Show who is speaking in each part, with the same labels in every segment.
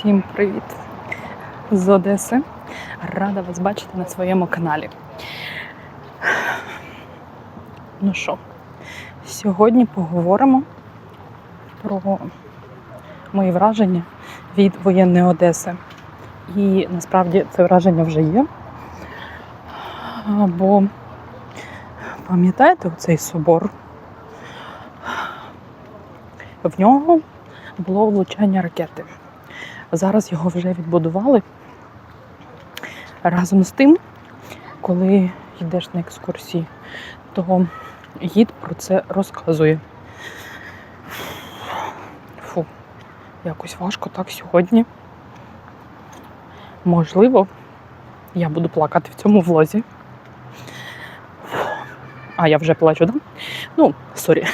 Speaker 1: Всім привіт з Одеси. Рада вас бачити на своєму каналі. Ну що, сьогодні поговоримо про мої враження від воєнної Одеси. І насправді це враження вже є. Бо пам'ятаєте цей собор? В нього було влучання ракети. Зараз його вже відбудували. Разом з тим, коли йдеш на екскурсії, то гід про це розказує. Фу, якось важко так сьогодні. Можливо, я буду плакати в цьому влозі. А, я вже плачу? Да? Ну, сорі.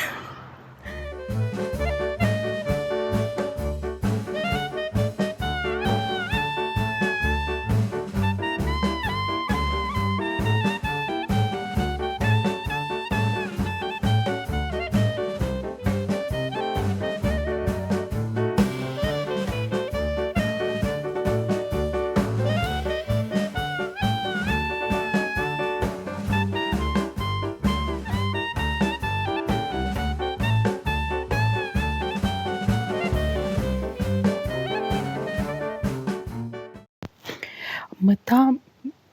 Speaker 1: Мета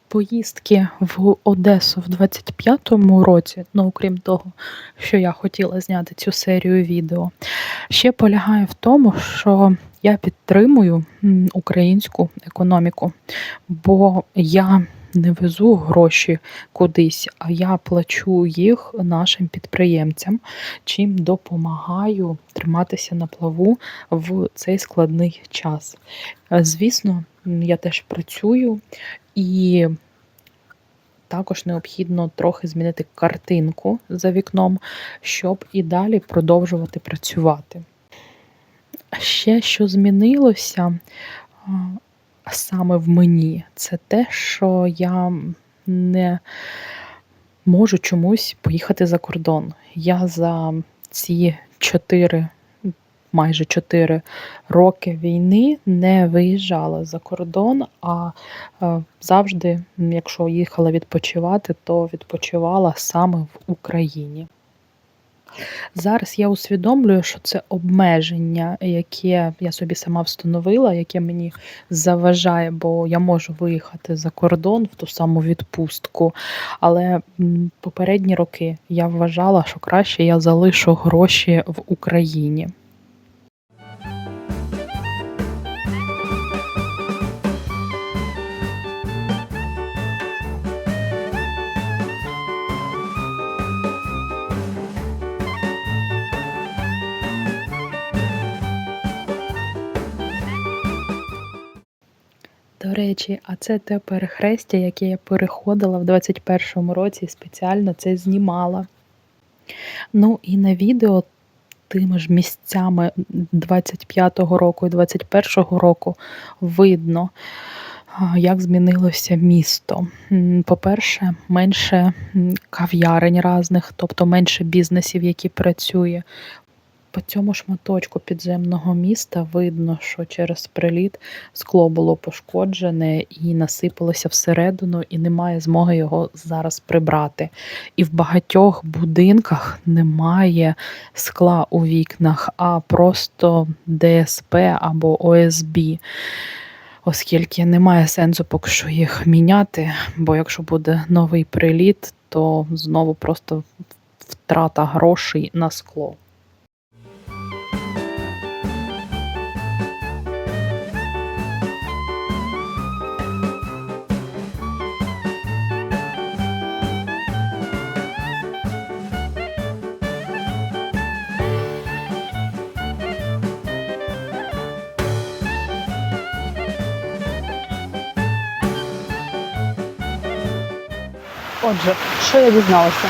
Speaker 1: поїздки в Одесу в 25-му році, ну окрім того, що я хотіла зняти цю серію відео, ще полягає в тому, що я підтримую українську економіку, бо я не везу гроші кудись, а я плачу їх нашим підприємцям, чим допомагаю триматися на плаву в цей складний час. Е, Звісно, я теж працюю і також необхідно трохи змінити картинку за вікном, щоб і далі продовжувати працювати. Ще що змінилося саме в мені, це те, що я не можу чомусь поїхати за кордон. Я за ці чотири, майже чотири роки війни не виїжджала за кордон, а е, завжди, якщо їхала відпочивати, то відпочивала саме в Україні. Зараз я усвідомлюю, що це обмеження, яке я собі сама встановила, яке мені заважає, бо я можу виїхати за кордон в ту саму відпустку. Але попередні роки я вважала, що краще я залишу гроші в Україні. До речі, а це те перехрестя, яке я переходила в 21-му році і спеціально це знімала. Ну і на відео тими ж місцями 25-го року і 21-го року видно, як змінилося місто. По-перше, менше кав'ярень різних, тобто менше бізнесів, які працює. По цьому шматочку підземного міста видно, що через приліт скло було пошкоджене і насипалося всередину, і немає змоги його зараз прибрати. І в багатьох будинках немає скла у вікнах, а просто ДСП або ОСБ. Оскільки немає сенсу поки що їх міняти, бо якщо буде новий приліт, то знову просто втрата грошей на скло. Отже, що я дізналася?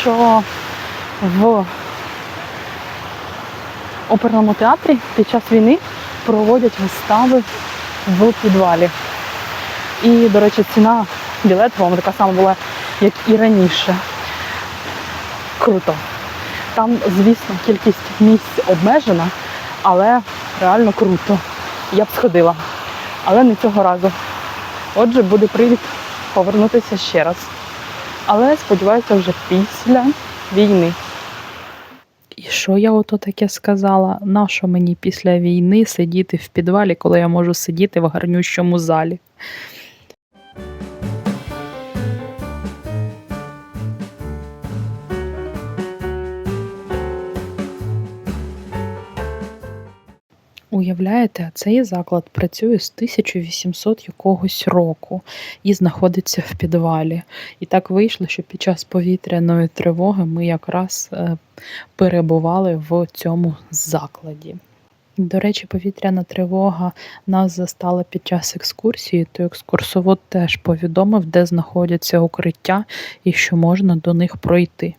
Speaker 1: Що в оперному театрі під час війни проводять вистави в підвалі. І, до речі, ціна білету по-моєму, така сама була, як і раніше. Круто. Там, звісно, кількість місць обмежена, але реально круто. я б сходила. Але не цього разу. Отже, буде привід повернутися ще раз. Але сподіваюся, вже після війни. І що я ото таке сказала? Нащо мені після війни сидіти в підвалі, коли я можу сидіти в гарнющому залі? Уявляєте, цей заклад працює з 1800 якогось року і знаходиться в підвалі. І так вийшло, що під час повітряної тривоги ми якраз е, перебували в цьому закладі. До речі, повітряна тривога нас застала під час екскурсії, то екскурсовод теж повідомив, де знаходяться укриття і що можна до них пройти.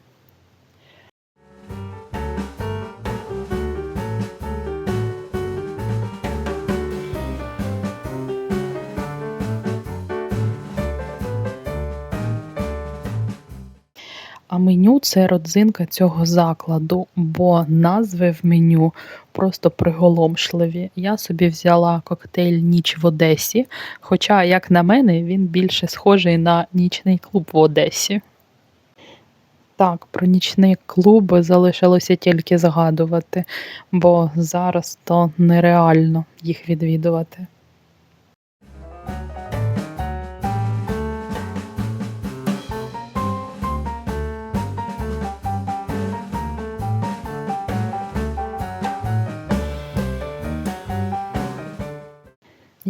Speaker 1: Меню це родзинка цього закладу, бо назви в меню просто приголомшливі. Я собі взяла коктейль Ніч в Одесі, хоча, як на мене, він більше схожий на нічний клуб в Одесі. Так, про нічний клуб залишилося тільки згадувати, бо зараз то нереально їх відвідувати.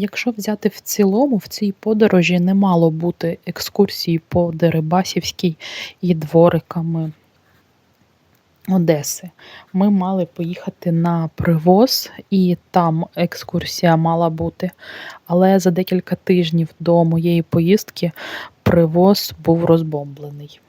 Speaker 1: Якщо взяти в цілому, в цій подорожі не мало бути екскурсії по Дерибасівській і двориками Одеси. Ми мали поїхати на привоз, і там екскурсія мала бути. Але за декілька тижнів до моєї поїздки привоз був розбомблений.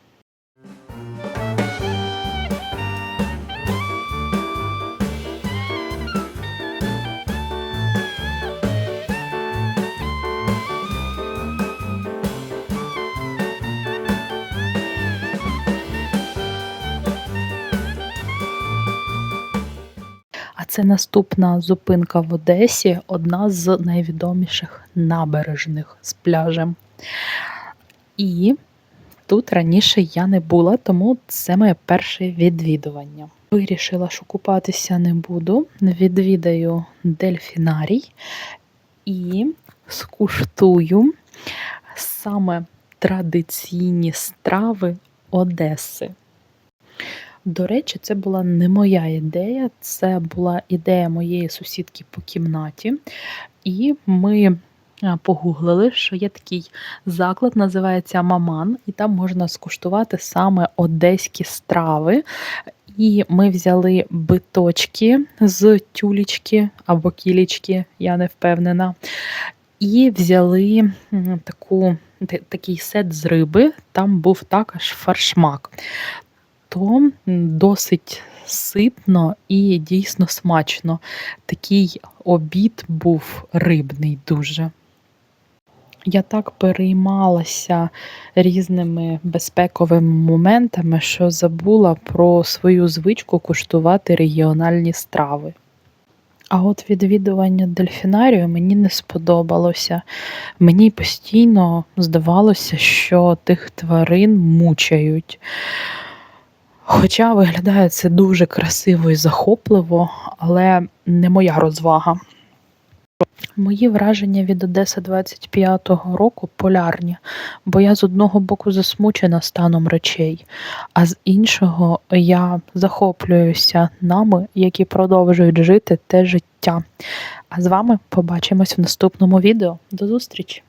Speaker 1: Це наступна зупинка в Одесі, одна з найвідоміших набережних з пляжем. І тут раніше я не була, тому це моє перше відвідування. Вирішила, що купатися не буду. Відвідаю дельфінарій і скуштую саме традиційні страви Одеси. До речі, це була не моя ідея, це була ідея моєї сусідки по кімнаті. І ми погуглили, що є такий заклад, називається Маман, і там можна скуштувати саме одеські страви. І ми взяли биточки з тюлічки або кілічки, я не впевнена. І взяли таку, такий сет з риби, там був також фаршмак то досить ситно і дійсно смачно. Такий обід був рибний дуже. Я так переймалася різними безпековими моментами, що забула про свою звичку куштувати регіональні страви. А от відвідування дельфінарію мені не сподобалося. Мені постійно здавалося, що тих тварин мучають. Хоча виглядає це дуже красиво і захопливо, але не моя розвага. Мої враження від Одеси 25-го року полярні, бо я з одного боку засмучена станом речей, а з іншого я захоплююся нами, які продовжують жити те життя. А з вами побачимось в наступному відео. До зустрічі!